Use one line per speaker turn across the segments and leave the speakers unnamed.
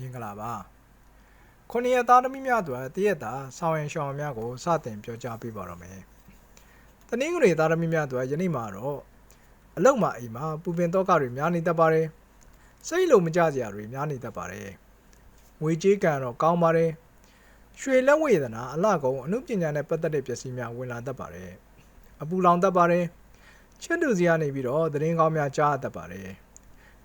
မင်္ဂလာပါခုနှစ်ရက်သားသမီးများအတွက်တရက်တာဆောင်းရင်ရှောင်းများကိုစတင်ပြောကြားပေးပါတော့မယ်တနင်္ဂနွေသားသမီးများအတွက်ယနေ့မှာတော့အလုတ်မှာအိမ်မှာပူပင်တော့ကတွေများနေတတ်ပါတယ်စိတ်လုံးမကြစရာတွေများနေတတ်ပါတယ်ငွေကြေးကံတော့ကောင်းပါတယ်ရွှေလက်ဝေဒနာအလှကုံအမှုပညာနဲ့ပတ်သက်တဲ့ပစ္စည်းများဝင်လာတတ်ပါတယ်အပူလောင်တတ်ပါတယ်ချစ်သူစီကနေပြီးတော့သတင်းကောင်းများကြားရတတ်ပါတယ်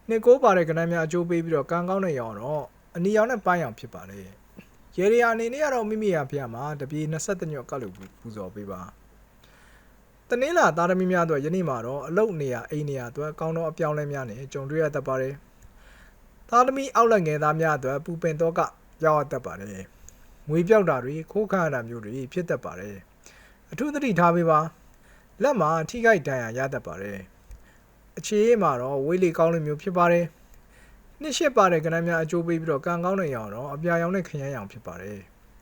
နှစ်ကိုးပါတဲ့ကဏ္ဍများအကျိုးပေးပြီးတော့ကံကောင်းတဲ့ရောင်တော့ အနီရောင်နဲ့ပန်းရောင်ဖြစ်ပါလေရေရီယာအနေနဲ့ကတော့မိမိရာဖျားမှာတပြေ23ညော့ကတ်လို့ပူဇော်ပေးပါတနင်္လာသားသမီးများအတွက်ယနေ့မှာတော့အလုတ်နေရာအိမ်နေရာအတွက်ကောင်းသောအပြောင်းလဲများနဲ့ကြုံတွေ့ရတတ်ပါတယ်သားသမီးအောက်လက်ငယ်သားများအတွက်ပူပင်တော့ကရောက်ရတတ်ပါတယ်ငွေပြောက်တာတွေခိုးခါရတာမျိုးတွေဖြစ်တတ်ပါတယ်အထူးသတိထားပေးပါလက်မှာထိခိုက်ဒဏ်ရာရတတ်ပါတယ်အခြေအေးမှာတော့ဝေးလေကောင်းလို့မျိုးဖြစ်ပါတယ်။ နှစ်ရှစ်ပါတဲ့ကဏ္ဍများအကျိုးပေးပြီးတော့ကံကောင်းတဲ့ရောင်တော့အပြာရောင်နဲ့ခရမ်းရောင်ဖြစ်ပါတယ်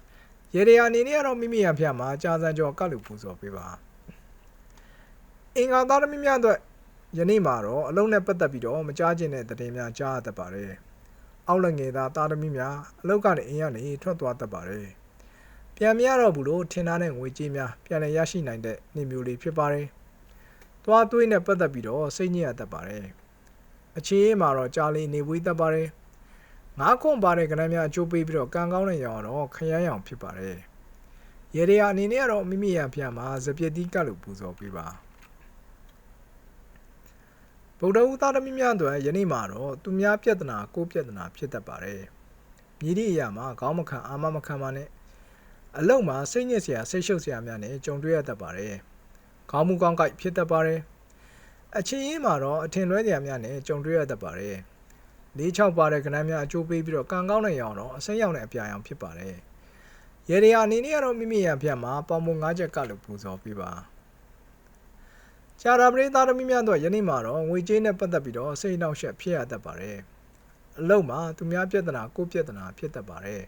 ။ရေရရာအနေနဲ့ကတော့မိမိရဖျက်မှာကြာစံကြောကတ်လူပူဇော်ပေးပါ။အင်္ဂါသားသမီးများအတွက်ယနေ့မှာတော့အလုံးနဲ့ပတ်သက်ပြီးတော့မကြားကျင်တဲ့သတင်းများကြားရတတ်ပါတယ်။အောက်လက်ငယ်သားသားသမီးများအလောက်ကနေအင်းရနေထွက်သွားတတ်ပါတယ်။ပြန်မရတော့ဘူးလို့ထင်ထားတဲ့ငွေကြေးများပြန်လည်ရရှိနိုင်တဲ့နေမျိုးလေးဖြစ်ပါတယ်။သွားသွေးနဲ့ပတ်သက်ပြီးတော့စိတ်ညစ်ရတတ်ပါတယ်။ အခြေအေးမှာတော့ကြာလီနေဝေးတတ်ပါတယ်။ငါးခွန်ပါတဲ့ကဏ္ဍများအကျိုးပေးပြီးတော့ကံကောင်းတဲ့ရောင်တော့ခရမ်းရောင်ဖြစ်ပါတယ်။ရေရရာအနေနဲ့ကတော့မိမိရဖျားမှာစပြစ်တီးကတ်လို့ပူဇော်ပေးပါ။ဗုဒ္ဓဦးသားသမီးများတို့ယနေ့မှာတော့သူများပြဿနာကိုပြဿနာဖြစ်တတ်ပါတယ်။မြည်သည့်အရာမှာခေါင်းမခံအာမမခံပါနဲ့အလုံးမှာစိတ်ညစ်စရာစိတ်ရှုပ်စရာများနဲ့ကြုံတွေ့ရတတ်ပါတယ်။ခေါင်းမူကောင်းကိုက်ဖြစ်တတ်ပါတယ်။ အချင်းရင်းမှာတော့အထင်လွဲကြများနဲ့ကြုံတွေ့ရတတ်ပါတယ်။၄၆ပါတဲ့ကဏ္ဍများအကျိုးပေးပြီးတော့ကံကောင်းတဲ့ရောင်တော့အစိမ်းရောင်နဲ့အပြာရောင်ဖြစ်ပါတယ်။ရေရီယာအနေနဲ့ကတော့မိမိရဖျက်မှာပေါင်မုံ၅ချက်ကလို့ပူဇော်ပေးပါ။ကြာတာပရိသတ်သမီးများတို့ယနေ့မှာတော့ငွေကြေးနဲ့ပတ်သက်ပြီးတော့စိတ်နှောက်ယှက်ဖြစ်ရတတ်ပါတယ်။အလုံးမှာသူများပြဿနာကိုယ့်ပြဿနာဖြစ်တတ်ပါတယ်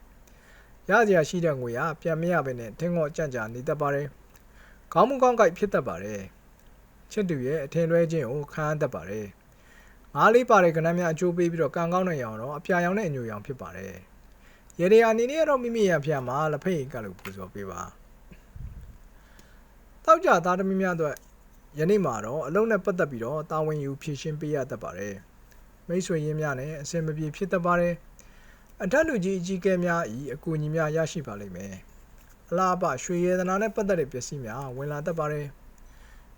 ။ရစရာရှိတဲ့ငွေကပြန်မရဘဲနဲ့ထင်းငေါ့ကြံ့ကြာနေတတ်ပါတယ်။ခေါင်းမူကောင်းကိုက်ဖြစ်တတ်ပါတယ် ချစ်သူရဲ့အထင်လွဲခြင်းကိုခံရတတ်ပါတယ်ငားလေးပါတဲ့ကဏ္ဍများအကျိုးပေးပြီးတော့ကံကောင်းတဲ့ရောင်တော့အပြာရောင်နဲ့အညိုရောင်ဖြစ်ပါတယ်ရေဒီယာအနေနဲ့ကတော့မိမိရဖျားမှာလက်ဖက်ရည်ကလို့ပူဇော်ပေးပါတောက်ကြသားသမီးများအတွက်ယနေ့မှာတော့အလုံးနဲ့ပတ်သက်ပြီးတော့တာဝန်ယူဖြည့်ရှင်းပေးရတတ်ပါတယ်မိတ်ဆွေရင်းများနဲ့အဆင်မပြေဖြစ်တတ်ပါတယ်အထက်လူကြီးအကြီးကဲများဤအကူအညီများရရှိပါလိမ့်မယ်အလားပရွှေရတနာနဲ့ပတ်သက်တဲ့ပစ္စည်းများဝင်လာတတ်ပါတယ်။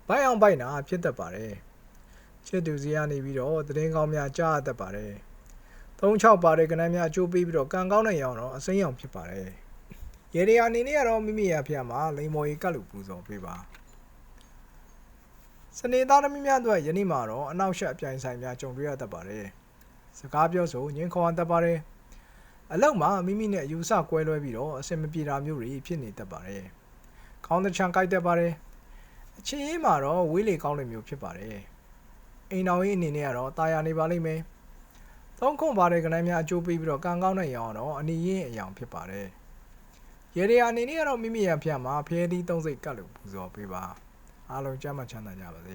ဘိုက်အောင်ဘိုက်နာဖြစ်တတ်ပါတယ်။ချစ်သူစီကနေပြီးတော့သတင်းကောင်းများကြားရတတ်ပါတယ်။၃၆ပါတဲ့ကဏ္ဍများအကျိုးပေးပြီးတော့ကံကောင်းတဲ့ရောင်တော့အစိမ်းရောင်ဖြစ်ပါတယ်။ရေဒီယာအနေနဲ့ကတော့မိမိရဖျက်မှာလိမ္မော်ရီကတ်လို့ပူဇော်ပေးပါ။စနေသားသမီးများအတွက်ယနေ့မှာတော့အနောက်ရှက်အပြိုင်ဆိုင်များကြုံတွေ့ရတတ်ပါတယ်။စကားပြောဆိုညင်ခေါ်ရတတ်ပါတယ်။အလောက်မှာမိမိနဲ့အယူဆကွဲလွဲပြီးတော့အစင်မပြေတာမျိုးတွေဖြစ်နေတတ်ပါတယ်။ခေါင်းတစ်ချမ်းကြိုက်တတ်ပါတယ်။ အချင်းရေးမှာတော့ဝေးလေကောင်းတဲ့မျိုးဖြစ်ပါတယ်။အိမ်တော်ရေးအနေနဲ့ကတော့တာယာနေပါလိမ့်မယ်။သုံးခွန်ပါတဲ့ကဏ္ဍများအကျိုးပေးပြီးတော့ကံကောင်းတဲ့ရောင်တော့အနီရင်းအယောင်ဖြစ်ပါတယ်။ရေရီယာအနေနဲ့ကတော့မိမိရဖျက်မှာဖျဲသီးသုံးစိတ်ကတ်လို့ပူဇော်ပေးပါ။အားလုံးကျမ်းမှချမ်းသာကြပါစေ